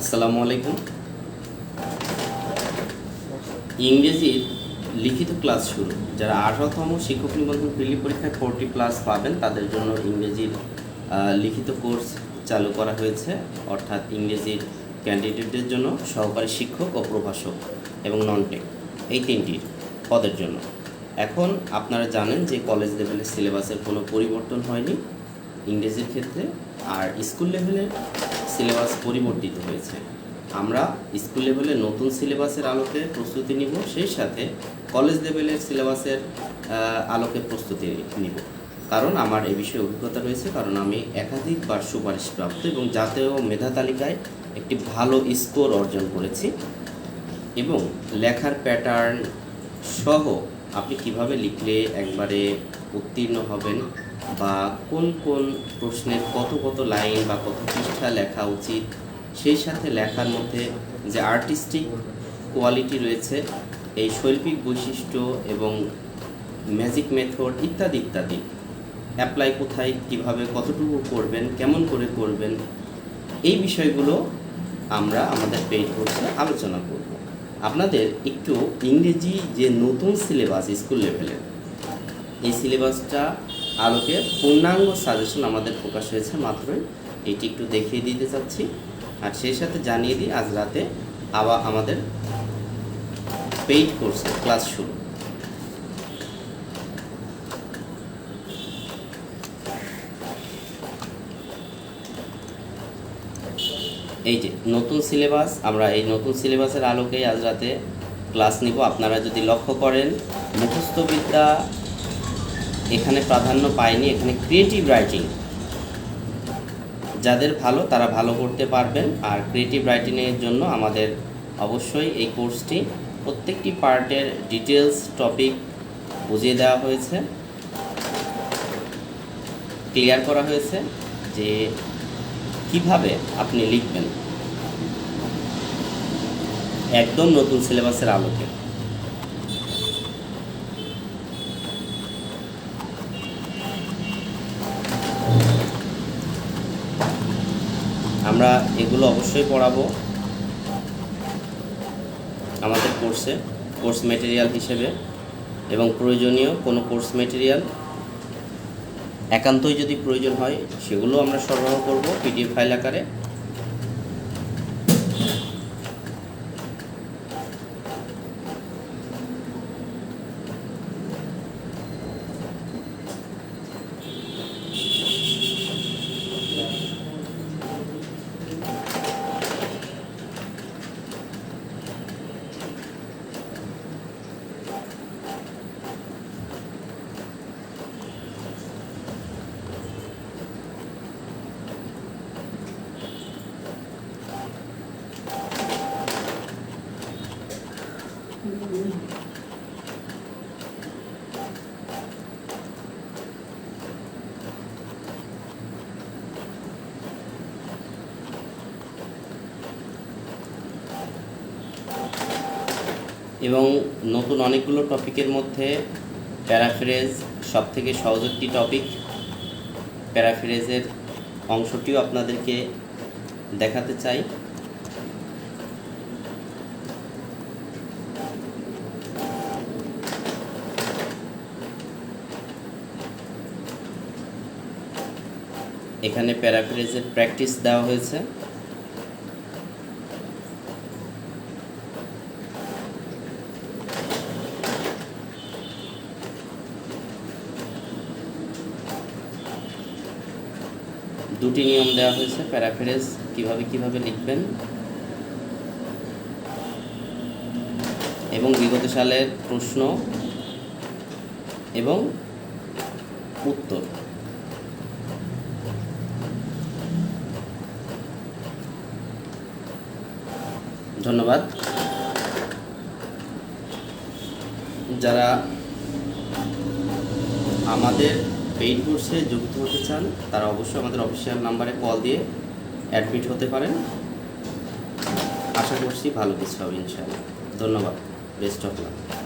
আসসালামু আলাইকুম। ইংরেজির লিখিত ক্লাস শুরু। যারা আঠারোতম শিক্ষক নিবন্ধন প্রিলি পরীক্ষায় ফোরটি প্লাস পাবেন, তাদের জন্য ইংরেজির লিখিত কোর্স চালু করা হয়েছে। অর্থাৎ ইংরেজির ক্যান্ডিডেটদের জন্য সহকারী শিক্ষক ও প্রভাষক এবং নন টেক এই তিনটির পদের জন্য। এখন আপনারা জানেন যে কলেজ লেভেলের সিলেবাসের কোনো পরিবর্তন হয়নি। ইংরেজির ক্ষেত্রে আর স্কুল লেভেলের সিলেবাস পরিবর্তিত হয়েছে। আমরা স্কুল লেভেলে নতুন সিলেবাসের আলোকে প্রস্তুতি নিব, সেই সাথে কলেজ লেভেলের সিলেবাসের আলোকে প্রস্তুতি নিব। কারণ আমার এ বিষয়ে অভিজ্ঞতা রয়েছে, কারণ আমি একাধিকবার সুপারিশপ্রাপ্ত এবং জাতীয় মেধা তালিকায় একটি ভালো স্কোর অর্জন করেছি এবং লেখার প্যাটার্ন সহ আপনি কীভাবে লিখলে একবারে উত্তীর্ণ হবেন বা কোন কোন প্রশ্নের কত কত লাইন বা কত পৃষ্ঠা লেখা উচিত, সেই সাথে লেখার মধ্যে যে আর্টিস্টিক কোয়ালিটি রয়েছে, এই শৈল্পিক বৈশিষ্ট্য এবং ম্যাজিক মেথড ইত্যাদি ইত্যাদি অ্যাপ্লাই কোথায়, কীভাবে, কতটুকু করবেন, কেমন করে করবেন, এই বিষয়গুলো আমরা আমাদের পেইড কোর্সে আলোচনা করব। আপনাদের একটু ইংরেজি যে নতুন সিলেবাস স্কুল লেভেলের এই সিলেবাসটা আলোকে পূর্ণাঙ্গ সাজেশন আমাদের প্রকাশ হয়েছে, মাত্রই এটি একটু দেখিয়ে দিতে চাচ্ছি। আর সেই সাথে জানিয়ে দিই, আজ রাতে আবার আমাদের পেইড কোর্সে ক্লাস শুরু। এই যে নতুন সিলেবাস আমরা এই নতুন সিলেবাসের আলোকেই আজ রাতে ক্লাস নিব। আপনারা যদি লক্ষ্য করেন মুখস্থ বিদ্যা এখানে প্রাধান্য পায়নি এখানে ক্রিয়েটিভ রাইটিং যাদের ভালো, তারা ভালো করতে পারবেন। আর ক্রিয়েটিভ রাইটিংয়ের জন্য আমাদের অবশ্যই এই কোর্সটি প্রত্যেকটি পার্টের ডিটেলস টপিক বুঝিয়ে দেওয়া হয়েছে। ক্লিয়ার করা হয়েছে যে কীভাবে আপনি লিখবেন। একদম নতুন সিলেবাসের আলোকে। আমরা এগুলো অবশ্যই পড়াবো আমাদের কোর্সে কোর্স মেটেরিয়াল হিসেবে এবং প্রয়োজনীয় কোনো কোর্স মেটেরিয়াল একান্তই যদি প্রয়োজন হয়, সেগুলো আমরা সরবরাহ করব পিডিএফ ফাইল আকারে। এবং নতুন অনেকগুলো টপিকের মধ্যে প্যারাফ্রেজ সব থেকে সহজ একটি টপিক প্যারাফ্রেজের অংশটিও আপনাদেরকে দেখাতে চাই। এখানে প্যারাফ্রেজের প্র্যাকটিস দেওয়া হয়েছে। দুটি নিয়ম দেওয়া হয়েছে, প্যারাফ্রেজ কীভাবে কীভাবে লিখবেন এবং বিগত সালের প্রশ্ন এবং উত্তর। ধন্যবাদ। যারা আমাদের পেইড কোর্সে যুক্ত হতে চান, তারা অবশ্যই আমাদের অফিসিয়াল নাম্বারে কল দিয়ে অ্যাডমিট হতে পারেন। আশা করছি ভালো কিছু হবে ইনশাআল্লাহ। ধন্যবাদ। Best of luck.